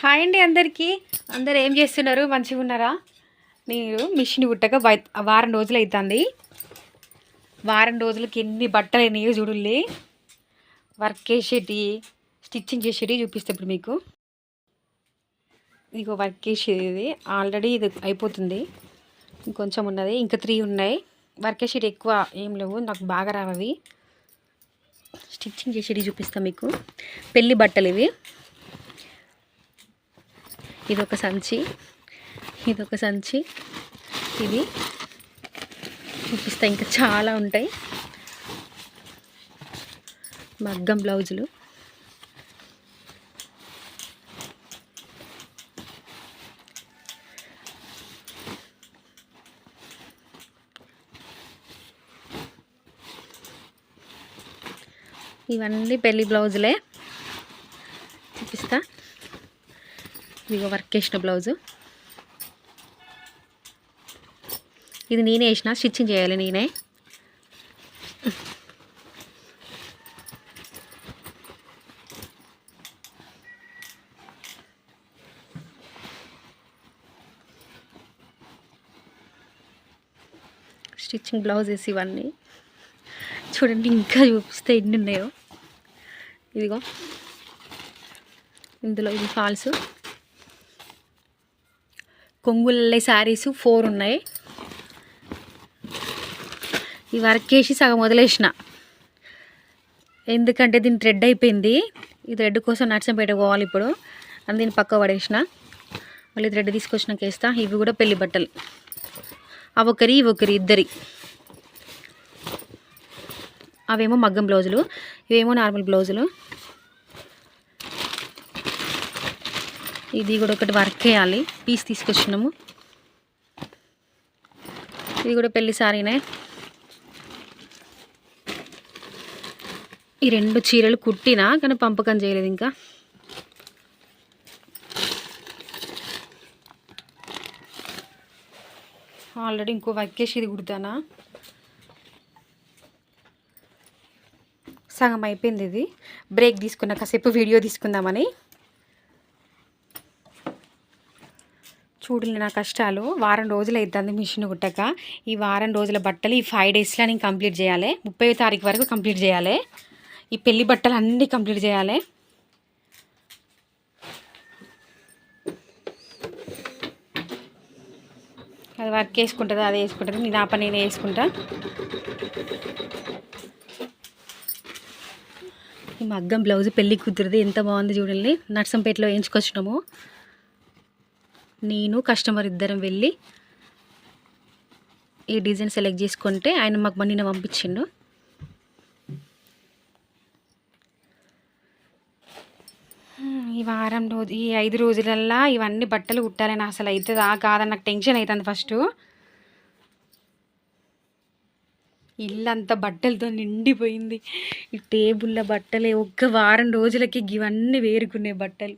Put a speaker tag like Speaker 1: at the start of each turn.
Speaker 1: Hi అండి అందరికీ. అందరు ఏం చేస్తున్నారు? మంచిగా ఉన్నారా? నేను మిషన్ కుట్టక వారం రోజులు అవుతుంది వారం రోజులకి ఎన్ని బట్టలు అయినాయో చూడుల్లి. వర్క్ చేసేటి స్టిచ్చింగ్ చేసేటి చూపిస్తే ఇప్పుడు మీకు. మీకు వర్క్ చేసేది ఆల్రెడీ ఇది అయిపోతుంది. ఇంకొంచెం ఉన్నది ఇంకా త్రీ ఉన్నాయి. వర్క్ చేసేటి ఎక్కువ ఏం లేవు నాకు బాగా రావవి. స్టిచ్చింగ్ చేసేటి చూపిస్తాను మీకు. పెళ్ళి బట్టలు ఇవి. ఇదొక సంచి. ఇదొక సంచి. ఇది చూపిస్తా. ఇంకా చాలా ఉంటాయి. మగ్గం బ్లౌజులు. ఇవన్నీ పెళ్ళి బ్లౌజులే. చూపిస్తా. ఇదిగో వర్క్ వేసిన బ్లౌజు ఇది నేనే వేసిన స్టిచ్చింగ్ చేయాలి నేనే. స్టిచ్చింగ్ బ్లౌజెస్ ఇవన్నీ. చూడండి ఇంకా చూపిస్తే ఎన్ని ఉన్నాయో. ఇదిగో. ఇందులో ఇది ఫాల్స్ కొంగుల శారీస్ ఫోర్ ఉన్నాయి. ఈ వర్క్ వేసి సగం వదిలేసిన. ఎందుకంటే దీని థ్రెడ్ అయిపోయింది. ఈ థ్రెడ్ కోసం నర్సంపేట పోవాలి ఇప్పుడు. అని దీన్ని పక్క పడేసిన. మళ్ళీ థ్రెడ్ తీసుకొచ్చినాక వేస్తా ఇవి కూడా పెళ్ళి బట్టలు. అవి ఒకరి ఇవి ఒకరి ఇద్దరి. అవేమో మగ్గం బ్లౌజులు. ఇవేమో నార్మల్ బ్లౌజులు. ఇది కూడా ఒకటి వర్క్ చేయాలి. పీస్ తీసుకొచ్చినాము. ఇది కూడా పెళ్ళి సారీనే. ఈ రెండు చీరలు కుట్టినా కానీ పంపకం చేయలేదు ఇంకా. ఆల్రెడీ ఇంకో వర్క్ ఇది కుడతానా? సగం అయిపోయింది ఇది. బ్రేక్ తీసుకున్నా కాసేపు వీడియో తీసుకుందామని. చూడండి నా కష్టాలు. వారం రోజులు అవుతుంది మిషన్ కుట్టక. ఈ వారం రోజుల బట్టలు ఈ ఫైవ్ డేస్లో నేను కంప్లీట్ చేయాలి. ముప్పై తారీఖు వరకు కంప్లీట్ చేయాలి. ఈ పెళ్ళి బట్టలు అన్నీ కంప్లీట్ చేయాలి. అది వర్క్ వేసుకుంటుంది అది వేసుకుంటుంది నేను ఆ పని నేను వేసుకుంటా ఈ మగ్గం బ్లౌజ్ పెళ్ళి కుదురుది ఎంత బాగుంది చూడండి. నర్సంపేటలో వేయించుకొచ్చినాము. నేను కస్టమర్ ఇద్దరం వెళ్ళి ఈ డిజైన్ సెలెక్ట్ చేసుకుంటే ఆయన మాకు మనీ పంపించిండు. ఈ వారం రోజు ఈ ఐదు రోజులల్లా ఇవన్నీ బట్టలు కుట్టాలని అసలు అవుతుందా కాదని నాకు టెన్షన్ అవుతుంది ఫస్ట్ ఇల్లంతా బట్టలతో నిండిపోయింది. ఈ టేబుల్లో బట్టలే ఒక్క వారం రోజులకి ఇవన్నీ వేరుకునే బట్టలు.